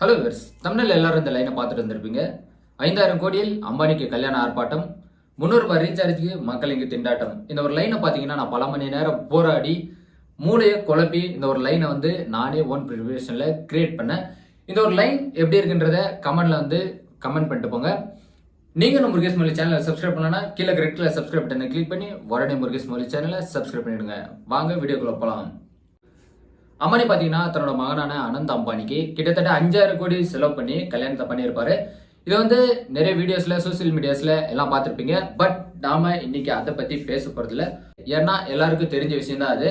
Hello viewers தமிழில் எல்லாரும் இந்த லைனை பார்த்துட்டு வந்திருப்பீங்க. ஐந்தாயிரம் கோடியில் அம்பானிக்கு கல்யாண ஆர்ப்பாட்டம் முந்நூறு ரூபாய் ரீசார்ஜுக்கு மக்கள் இங்கு திண்டாட்டம். இந்த ஒரு லைனை பார்த்தீங்கன்னா நான் பல மணி நேரம் போராடி மூளையை குழப்பி இந்த ஒரு லைனை வந்து நானே ஓன் ப்ரிப்பரேஷனில் கிரியேட் பண்ணேன். இந்த ஒரு லைன் எப்படி இருக்குன்றத கமெண்டில் வந்து கமெண்ட் பண்ணிட்டு போங்க. நீங்கள் நம்ம முருகேஷ் மொழி சேனலை சப்ஸ்கிரைப் பண்ணலன்னா கீழே ரெட்டில் சப்ஸ்கிரைப் பட்டனை கிளிக் பண்ணி உடனே முருகேஷ் மொழி சேனலை சப்ஸ்கிரைப் பண்ணிவிடுங்க வாங்க வீடியோக்குள்ளே போகலாம் அம்பானி பார்த்தீங்கன்னா தன்னோட மகனான அனந்த் அம்பானிக்கு கிட்டத்தட்ட அஞ்சாயிரம் கோடி செலவு பண்ணி கல்யாணத்தை பண்ணியிருப்பாரு. இது வந்து நிறைய வீடியோஸ்ல சோசியல் மீடியாஸ்ல எல்லாம் பார்த்துருப்பீங்க. பட் நாம இன்னைக்கு அதை பத்தி பேச போறதில்ல. ஏன்னா எல்லாருக்கும் தெரிஞ்ச விஷயம் தான் அது.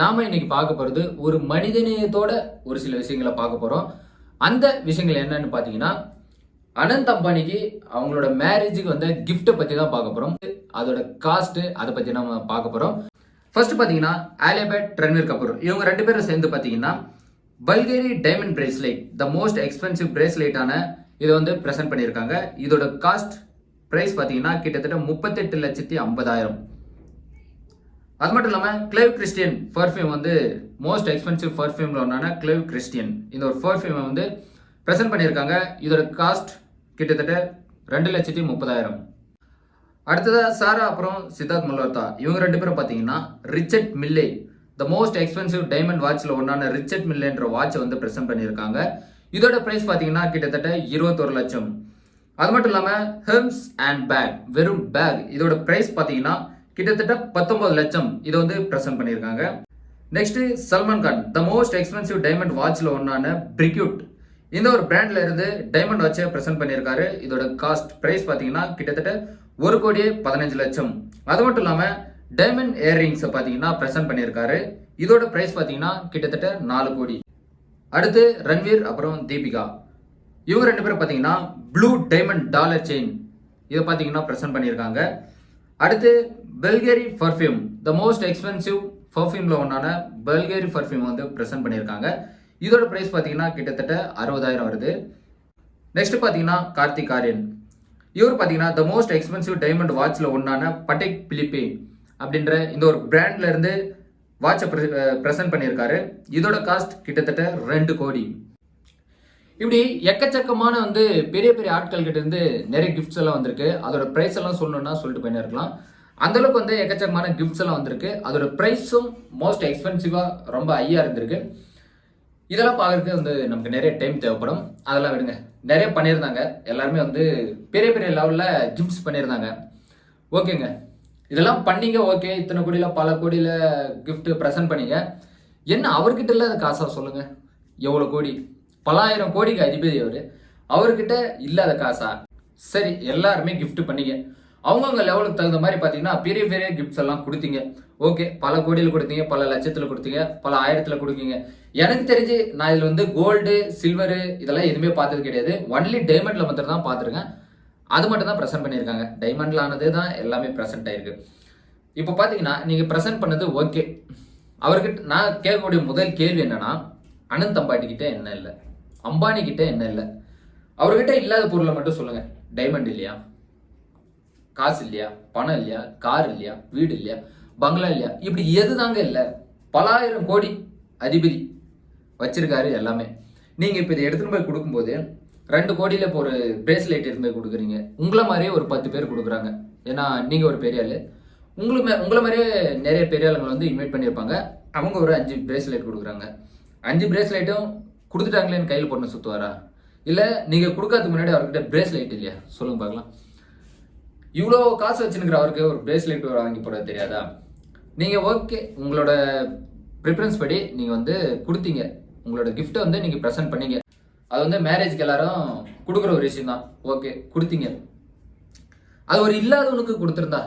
நாம இன்னைக்கு பார்க்க போறது ஒரு மனிதநேயத்தோட ஒரு சில விஷயங்களை பார்க்க போறோம். அந்த விஷயங்கள் என்னன்னு பார்த்தீங்கன்னா அனந்த் அம்பானிக்கு அவங்களோட மேரேஜுக்கு வந்த கிஃப்ட்டை பத்தி தான் பார்க்க போறோம். அதோட காஸ்ட் அதை பத்தி நம்ம பார்க்க போறோம். ஃபர்ஸ்ட் பார்த்தீங்கன்னா ஆலியபேட் ரன்வீர் கபூர் இவங்க ரெண்டு பேரும் சேர்ந்து பார்த்தீங்கன்னா Bulgari diamond bracelet the most expensive பிரேஸ்லைட்டான இதை வந்து ப்ரெசென்ட் பண்ணியிருக்காங்க. இதோட காஸ்ட் ப்ரைஸ் பார்த்தீங்கன்னா கிட்டத்தட்ட முப்பத்தெட்டு லட்சத்தி ஐம்பதாயிரம். அது மட்டும் இல்லாமல் கிளவ் கிறிஸ்டியன் பர்ஃப்யூம் வந்து மோஸ்ட் எக்ஸ்பென்சிவ் பர்ஃப்யூமில் ஒன்றான கிளேவ் கிறிஸ்டியன் இந்த ஒரு பர்ஃப்யூமை வந்து ப்ரெசென்ட் பண்ணியிருக்காங்க. இதோட காஸ்ட் கிட்டத்தட்ட ரெண்டு லட்சத்தி முப்பதாயிரம். அடுத்ததாக சாரா அப்புறம் சித்தார்த் மல்ஹோத்ரா இவங்க ரெண்டு பேரும் பார்த்தீங்கன்னா Richard Mille the most expensive diamond வாட்சில் ஒன்றான ரிச்சர்ட் மில்லேன்ற வாட்சை வந்து ப்ரெசென்ட் பண்ணியிருக்காங்க. இதோட ப்ரைஸ் பார்த்தீங்கன்னா கிட்டத்தட்ட இருபத்தொரு லட்சம். அது மட்டும் இல்லாமல் ஹெம்ஸ் அண்ட் பேக் வெறும் பேக் இதோட ப்ரைஸ் பார்த்தீங்கன்னா கிட்டத்தட்ட பத்தொன்பது லட்சம். இதை வந்து ப்ரெசென்ட் பண்ணியிருக்காங்க. Next Salman Khan the most expensive diamond வாட்சில் ஒன்றான பிரிக்யூட் இந்த ஒரு பிராண்ட்ல இருந்து டைமண்ட் வாட்சை ப்ரெசென்ட் பண்ணியிருக்காரு. இதோட காஸ்ட் ப்ரைஸ் பார்த்தீங்கன்னா கிட்டத்தட்ட ஒரு கோடியே பதினஞ்சு லட்சம். அது மட்டும் இல்லாமல் டைமண்ட் இயர்ரிங்ஸை பார்த்தீங்கன்னா ப்ரெசென்ட் பண்ணியிருக்காரு. இதோட ப்ரைஸ் பார்த்தீங்கன்னா கிட்டத்தட்ட நாலு கோடி. அடுத்து ரன்வீர் அப்புறம் தீபிகா. இவங்க ரெண்டு பேரும் பார்த்தீங்கன்னா ப்ளூ டைமண்ட் டாலர் செயின் இதை பார்த்தீங்கன்னா ப்ரெசென்ட் பண்ணியிருக்காங்க. அடுத்து Bulgari perfume the most expensive பர்ஃப்யூமில் ஒன்றான பெல்கேரி பர்ஃப்யூம் வந்து ப்ரெசென்ட் பண்ணியிருக்காங்க. இதோட ப்ரைஸ் பார்த்தீங்கன்னா கிட்டத்தட்ட அறுபதாயிரம் வருது. நெக்ஸ்ட் பார்த்தீங்கன்னா கார்த்திக் ஆரியன். இவர் பார்த்தீங்கன்னா த மோஸ்ட் எக்ஸ்பென்சிவ் டைமண்ட் வாட்சில் ஒன்றான பட்டேக் பிலிப்பே அப்படின்ற இந்த ஒரு பிராண்ட்லேருந்து வாட்சை ப்ரெசென்ட் பண்ணியிருக்காரு. இதோட காஸ்ட் கிட்டத்தட்ட ரெண்டு கோடி. இப்படி எக்கச்சக்கமான வந்து பெரிய பெரிய ஆட்கள் கிட்ட இருந்து நிறைய கிஃப்ட்ஸ் எல்லாம் வந்திருக்கு. அதோட ப்ரைஸ் எல்லாம் சொல்லணும்னா சொல்லிட்டு போயின்னு இருக்கலாம் அந்த அளவுக்கு வந்து எக்கச்சக்கமான கிஃப்ட்ஸ் எல்லாம் வந்திருக்கு. அதோட ப்ரைஸும் மோஸ்ட் எக்ஸ்பென்சிவாக ரொம்ப ஹையாக இருந்திருக்கு. இதெல்லாம் பார்க்கறதுக்கு வந்து நமக்கு நிறைய டைம் தேவைப்படும். அதெல்லாம் விடுங்க. நிறைய பண்ணியிருந்தாங்க. எல்லாருமே வந்து பெரிய பெரிய லெவலில் ஜிம்ஸ் பண்ணியிருந்தாங்க. ஓகேங்க. இதெல்லாம் பண்ணீங்க ஓகே. இத்தனை கோடியில் பல கோடியில் கிஃப்ட் ப்ரெசென்ட் பண்ணீங்க. என்ன அவர்கிட்ட இல்லாத காசாக சொல்லுங்கள் எவ்வளோ கோடி? பலாயிரம் கோடிக்கு அதிபதி அவர். அவர்கிட்ட இல்லாத காசா? சரி எல்லாருமே கிஃப்ட் பண்ணீங்க. அவங்கவுங்க லெவலுக்கு தகுந்த மாதிரி பார்த்தீங்கன்னா பெரிய பெரிய கிஃப்ட்ஸ் எல்லாம் கொடுத்தீங்க. ஓகே பல கோடியில் கொடுத்தீங்க பல லட்சத்தில் கொடுத்தீங்க பல ஆயிரத்தில் கொடுக்கீங்க. எனக்கு தெரிஞ்சு நான் இதில் வந்து கோல்டு சில்வரு இதெல்லாம் எதுவுமே பார்த்தது கிடையாது. ஒன்லி டைமண்டில் மட்டும் தான் பார்த்துருக்கேன். அது மட்டும் தான் ப்ரெசென்ட் பண்ணியிருக்காங்க. டைமண்டில் ஆனது தான் எல்லாமே ப்ரெசென்ட் ஆயிருக்கு. இப்போ பார்த்தீங்கன்னா நீங்கள் ப்ரெசென்ட் பண்ணது ஓகே அவர்கிட்ட நான் கேட்கக்கூடிய முதல் கேள்வி என்னன்னா அனந்த் அம்பாட்டிக்கிட்ட என்ன இல்லை? அம்பானிக்கிட்ட என்ன இல்லை? அவர்கிட்ட இல்லாத பொருளை மட்டும் சொல்லுங்கள் டைமண்ட் இல்லையா? காசு இல்லையா பணம் இல்லையா கார் இல்லையா வீடு இல்லையா பங்களா இல்லையா இப்படி எது தாங்க இல்லை. பலாயிரம் கோடி அதிபதி வச்சிருக்காரு எல்லாமே. நீங்கள் இப்போ இதை எடுத்துன்னு போய் கொடுக்கும்போது ரெண்டு கோடியில் இப்போ ஒரு பிரேஸ்லெட் எடுத்து போய் கொடுக்குறீங்க. உங்களை மாதிரியே ஒரு பத்து பேர் கொடுக்குறாங்க. ஏன்னா நீங்கள் ஒரு பெரிய ஆள். உங்களுக்கு மே- உங்களை மாதிரியே நிறைய பெரிய ஆளுங்களை வந்து இன்வைட் பண்ணியிருப்பாங்க. அவங்க ஒரு அஞ்சு பிரேஸ்லெட் கொடுக்குறாங்க. அஞ்சு பிரேஸ்லெட்டும் கொடுத்துட்டாங்களேன்னு கையில் போட்டு சுற்றுவாரா இல்லை நீங்கள் கொடுக்கறதுக்கு முன்னாடி அவர்கிட்ட பிரேஸ்லெட் இல்லையா? சொல்லுங்க பார்க்கலாம். இவ்வளோ காசு வச்சுருக்கிற அவருக்கு ஒரு பிரேஸ்லெட் வாங்கி போட தெரியாதா? நீங்கள் ஓகே உங்களோட ப்ரிஃபரன்ஸ் படி நீங்கள் வந்து கொடுத்தீங்க. உங்களோட கிஃப்ட்டை வந்து நீங்கள் ப்ரெசென்ட் பண்ணீங்க. அது வந்து மேரேஜ்க்கு எல்லாரும் கொடுக்குற ஒரு விஷயம் தான். ஓகே கொடுத்தீங்க. அது ஒரு இல்லாதவனுக்கு கொடுத்துருந்தா.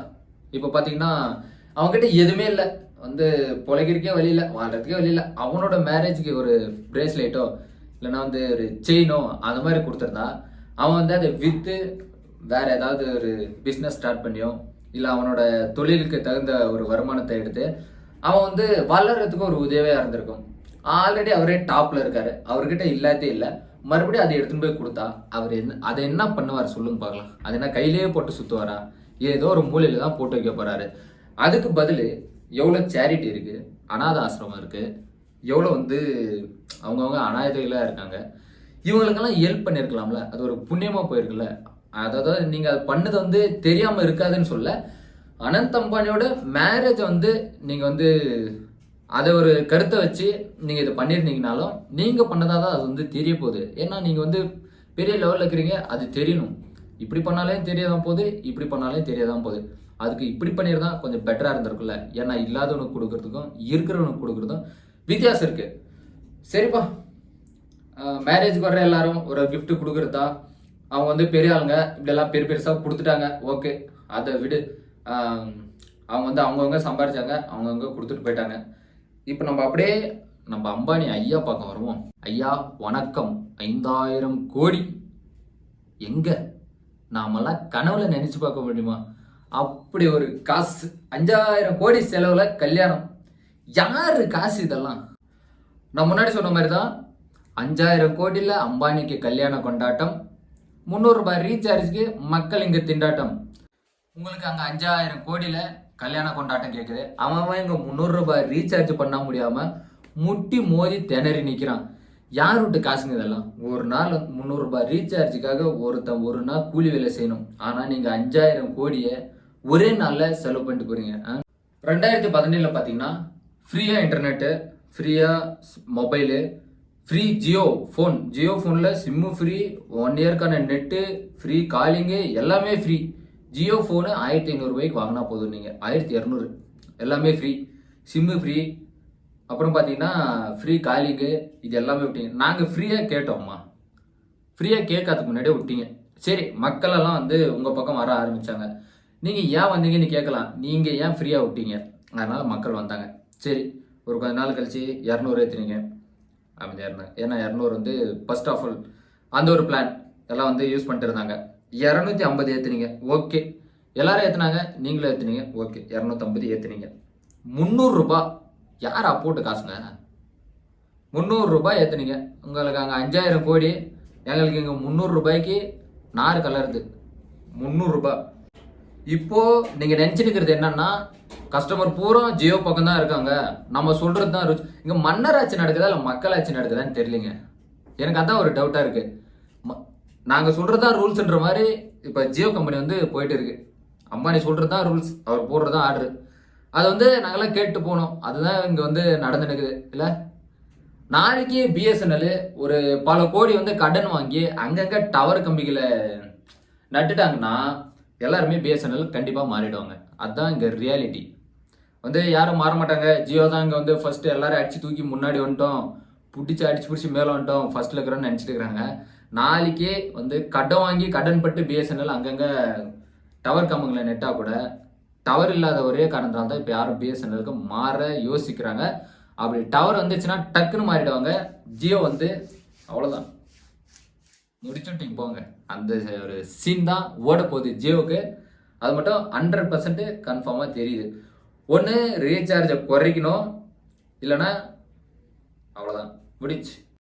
இப்போ பார்த்தீங்கன்னா அவங்ககிட்ட எதுவுமே இல்லை. வந்து பொழைக்கிறக்கே வழி இல்லை வாழ்றதுக்கே வழி இல்லை. அவனோட மேரேஜ்க்கு ஒரு பிரேஸ்லெட்டோ இல்லைன்னா வந்து ஒரு செயினோ அந்த மாதிரி கொடுத்துருந்தா அவன் வந்து அதை விற்று வேறு ஏதாவது ஒரு பிஸ்னஸ் ஸ்டார்ட் பண்ணியோ இல்லை அவனோட தொழிலுக்கு தகுந்த ஒரு வருமானத்தை எடுத்து அவன் வந்து வளர்கிறதுக்கும் ஒரு உதவியாக இருந்திருக்கும். ஆல்ரெடி அவரே டாப்பில் இருக்கார். அவர்கிட்ட இல்லாதே இல்லை. மறுபடியும் அதை எடுத்துன்னு போய் கொடுத்தா அவர் என்ன அதை என்ன பண்ணுவார் சொல்லுங்க பார்க்கலாம். அது என்ன கையிலேயே போட்டு சுற்றுவாரா ஏதோ ஒரு மூலையில் தான் போட்டு வைக்க போகிறாரு அதுக்கு பதில் எவ்வளோ சேரிட்டி இருக்குது அனாத ஆசிரமம் இருக்குது எவ்வளோ வந்து அவங்கவுங்க அநாயதைகளாக இருக்காங்க. இவங்களுக்கெல்லாம் ஹெல்ப் பண்ணியிருக்கலாம்ல அது ஒரு புண்ணியமாக போயிருக்குல்ல. அதாவது நீங்கள் அது பண்ணது வந்து தெரியாமல் இருக்காதுன்னு சொல்ல அனந்த் அம்பானியோட மேரேஜ் வந்து நீங்கள் வந்து அதை ஒரு கருத்தை வச்சு நீங்கள் இதை பண்ணியிருந்தீங்கனாலும் நீங்கள் பண்ணதாக தான் அது வந்து தெரிய போகுது. ஏன்னா நீங்கள் வந்து பெரிய லெவலில் இருக்கிறீங்க அது தெரியணும். இப்படி பண்ணாலே தெரியாதான் போகுது இப்படி பண்ணாலே தெரியாதான் போகுது. அதுக்கு இப்படி பண்ணியிருந்தா கொஞ்சம் பெட்டராக இருந்திருக்குல்ல ஏன்னா இல்லாதவனுக்கு கொடுக்குறதுக்கும் இருக்கிறவனுக்கு கொடுக்குறதும் வித்தியாசம் இருக்குது சரிப்பா. மேரேஜ்க்கு வர்ற எல்லாரும் ஒரு கிஃப்ட் கொடுக்குறதா அவங்க வந்து பெரிய ஆளுங்க இப்படியெல்லாம் பெரிய பெருசாக கொடுத்துட்டாங்க. ஓகே. அதை விடு. அவங்க வந்து அவங்கவுங்க சம்பாரிச்சாங்க அவங்கவுங்க கொடுத்துட்டு போயிட்டாங்க. இப்போ நம்ம அப்படியே நம்ம அம்பானி ஐயா பக்கம் வருவோம். ஐயா வணக்கம். ஐந்தாயிரம் கோடி. எங்க? நாமெல்லாம் கனவுல நினைச்சு பார்க்க முடியுமா? அப்படி ஒரு காசு. அஞ்சாயிரம் கோடி செலவுல கல்யாணம். யாரு காசு இதெல்லாம்? நான் முன்னாடி சொன்ன மாதிரி தான் அஞ்சாயிரம் கோடியில் அம்பானிக்கு கல்யாண கொண்டாட்டம் முந்நூறு ரூபாய் ரீசார்ஜுக்கு மக்கள் இங்கே திண்டாட்டம். உங்களுக்கு அங்கே அஞ்சாயிரம் கோடியில் கல்யாண கொண்டாட்டம் கேட்குது அவன் அவன் இங்கே முந்நூறு ரூபாய் ரீசார்ஜ் பண்ண முடியாமல் முட்டி மோதி திணறி நிற்கிறான் யார் விட்டு காசுங்க இதெல்லாம்? ஒரு நாள் முந்நூறு ரூபாய் ரீசார்ஜுக்காக ஒருத்தன் ஒரு நாள் கூலி வேலை செய்யணும். ஆனால் நீங்கள் அஞ்சாயிரம் கோடியை ஒரே நாளில் செலவு பண்ணிட்டு போறீங்க ரெண்டாயிரத்தி பதினேழில் பார்த்தீங்கன்னா ஃப்ரீயாக இன்டர்நெட்டு ஃப்ரீயாக mobile free Jio phone Jio ஃபோனில் சிம்மு ஃப்ரீ ஒன் இயர்க்கான நெட்டு ஃப்ரீ காலிங்கு எல்லாமே ஃப்ரீ ஜியோ ஃபோனு ஆயிரத்தி ஐநூறுரூபாய்க்கு வாங்கினா போதும் நீங்கள் ஆயிரத்தி இரநூறு. எல்லாமே ஃப்ரீ சிம்மு ஃப்ரீ அப்புறம் பார்த்தீங்கன்னா ஃப்ரீ காலிங்கு இது எல்லாமே விட்டீங்க. நாங்கள் ஃப்ரீயாக கேட்டோம்மா. ஃப்ரீயாக கேட்காதுக்கு முன்னாடியே விட்டீங்க. சரி மக்களெல்லாம் வந்து உங்கள் பக்கம் வர ஆரம்பித்தாங்க நீங்கள் ஏன் வந்தீங்கன்னு கேட்கலாம். நீங்கள் ஏன் ஃப்ரீயாக விட்டீங்க? அதனால் மக்கள் வந்தாங்க. சரி ஒரு கொஞ்ச நாள் கழிச்சு இரநூறு ஏற்றுனீங்க அப்படி இருந்தாங்க. ஏன்னா இரநூறு வந்து ஃபர்ஸ்ட் ஆஃப் ஆல் அந்த ஒரு பிளான் எல்லாம் வந்து யூஸ் பண்ணிட்டு இருந்தாங்க. இரநூத்தி ஐம்பது ஏற்றுனீங்க ஓகே எல்லாரும் ஏற்றுனாங்க நீங்களும் ஏற்றுனீங்க ஓகே இரநூத்தம்பது ஏற்றுனீங்க முந்நூறுரூபா யார் அப்போட்டு காசுங்க? முந்நூறுரூபா ஏற்றுனீங்க உங்களுக்கு அங்கே அஞ்சாயிரம் கோடி. எங்களுக்கு இங்கே முந்நூறு ரூபாய்க்கு நாறு கலருது. முந்நூறுரூபா இப்போ நீங்க நினைச்சிருக்கிறது என்னன்னா கஸ்டமர் பூரா ஜியோ பக்கம் தான் இருக்காங்க. நம்ம சொல்றது தான் ருச்சி இங்க மன்னராட்சி நடக்குதா இல்ல மக்களாட்சி நடக்குதான்னு தெரியலங்க. எனக்கு அதான் ஒரு டவுட்டா இருக்கு. ம- நாங்க தான் ரூல்ஸ்ன்ற மாதிரி இப்ப ஜியோ கம்பெனி வந்து போயிட்டு இருக்கு. அம்பானி சொல்றது தான் ரூல்ஸ் அவர் போடுறது தான் ஆர்டர் அது வந்து நாங்கெல்லாம் கேட்டு போனோம். அதுதான் இங்க வந்து நடந்துனுக்குது இல்ல? நாளைக்கு பிஎஸ்என்எல் ஒரு பல கோடி வந்து கடன் வாங்கி அங்கங்க டவர் கம்பிகளை நட்டுட்டாங்கன்னா எல்லாருமே பிஎஸ்என்எல் கண்டிப்பாக மாறிடுவாங்க. அதுதான் இங்கே ரியாலிட்டி வந்து யாரும் மாற மாட்டாங்க ஜியோ தான் இங்கே வந்து ஃபஸ்ட்டு எல்லாரும் அடிச்சு தூக்கி முன்னாடி வந்துட்டோம். பிடிச்சி அடிச்சு பிடிச்சி மேலே வந்துட்டோம். ஃபஸ்ட்டில் இருக்கிறோன்னு நினச்சிட்டு இருக்கிறாங்க. நாளைக்கே வந்து கடன் வாங்கி கடன் பட்டு பிஎஸ்என்எல் அங்கங்கே டவர் கம்பங்களை நெட்டாக கூட டவர் இல்லாத ஒரே காரணத்தால் தான் இப்போ யாரும் பிஎஸ்என்எலுக்கு மாற யோசிக்கிறாங்க. அப்படி டவர் வந்துச்சுன்னா டக்குன்னு மாறிடுவாங்க. ஜியோ வந்து அவ்வளோதான் முடிச்சுட்டீங்க போங்க. அந்த ஒரு சீன் தான் ஓட போகுது. ஜியோவுக்கு அது மட்டும் ஹண்ட்ரட் பர்சன்ட் கன்ஃபார்மாக தெரியுது. ஒன்று ரீசார்ஜை குறைக்கணும். இல்லைன்னா அவ்வளோதான் முடிச்சு